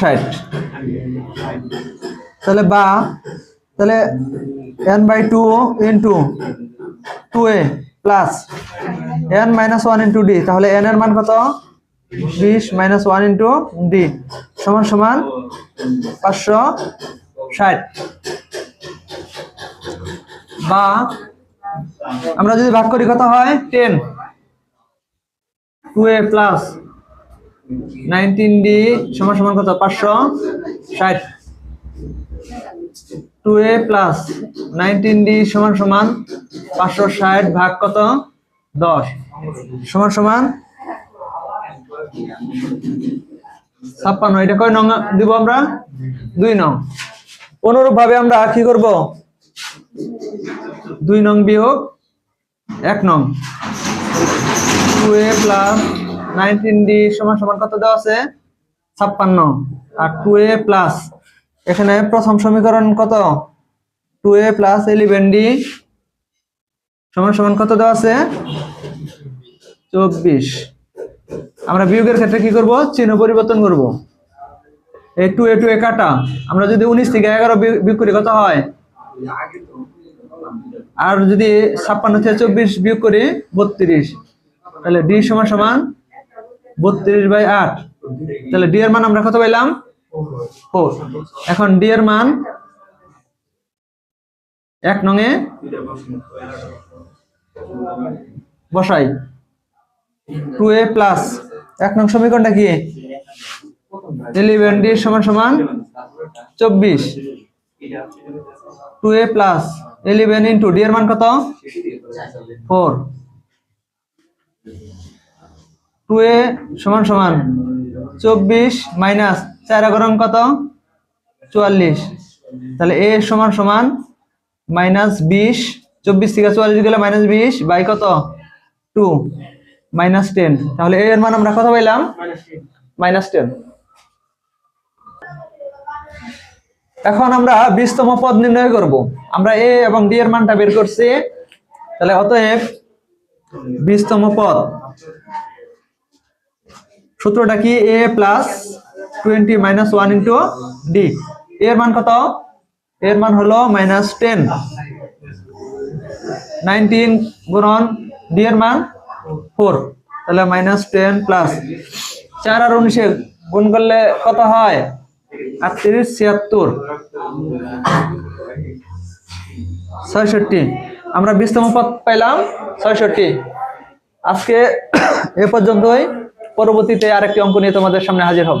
ষাট। তাহলে বা, তাহলে N by two into two A plus N minus one into D তাহলে এন এর মান কত? বিশ মাইনাস ওয়ান ইন্টু ডি সমান সমান পাঁচশো ষাট। বা, আমরা যদি ভাগ করি কত হয়? Ten two A plus nineteen D সমান সমান কত? পাঁচশো ষাট। Two A plus nineteen D সমান সমান পাঁচশো ষাট ভাগ কত? দশ। সমান সমান ছাপ্পান্ন। এটা কয় নং দিব আমরা? দুই নং। অনুরূপ ভাবে আমরা কি করব? দুই নং বিয়োগ এক নং। Two A plus nineteen D সমান সমান কত দেওয়া আছে? ছাপ্পান্ন। আর টু এ প্লাস এখানে প্রথম সমীকরণ কত? Two A plus eleven D সমান সমান কত দেওয়া আছে? চব্বিশ। আমরা বিয়োগের ক্ষেত্রে কি করব? চিহ্ন পরিবর্তন করব। এই টু এ টু এ কাটা। আমরা যদি উনিশ থেকে এগারো বিয়োগ করি কত হয়? আর যদি ছাপ্পান্ন থেকে চব্বিশ বিয়োগ করি, বত্রিশ। তাহলে ডি সমান সমান বত্রিশ বাই আট। তাহলে ডি এর মান আমরা কত পাইলাম? ফোর। এখন ডি এর মান এক নঙে বসাই। Two A plus. এক নং সমীকরণটা কি? ইলেভেন ডি সমান সমান চব্বিশ। Two A plus eleven into D এর মান কত? ফোর। টু এ সমান সমান চব্বিশ মাইনাস চার এগারো কত? চুয়াল্লিশ। তাহলে এ সমান সমান মাইনাস বিশ, চব্বিশ থেকে চুয়াল্লিশ গেলে মাইনাস বিশ, বাই কত? Two, minus ten. তাহলে এর মান আমরা কত পাইলাম? Minus ten. এখন আমরা বিশতম পদ নির্ণয় করব। আমরা এ এবং ডি এর মানটা বের করছি। তাহলে অতএব বিশতম পদ। সূত্রটা কি? A plus twenty minus one into D এর মান কত? এর মান হলো মাইনাস টেন নাইনটিন গুণন ডি এর মান ফোর তাহলে মাইনাস টেন প্লাস চার আর উনিশে গুণ করলে কত হয়? আটত্রিশ ছিয়াত্তর। ছয়ষট্টি। আমরা বিশতম পদ পাইলাম ছয়ষট্টি। আজকে এ পর্যন্তই। পরবর্তীতে আরেকটি অঙ্ক নিয়ে তোমাদের সামনে হাজির হব।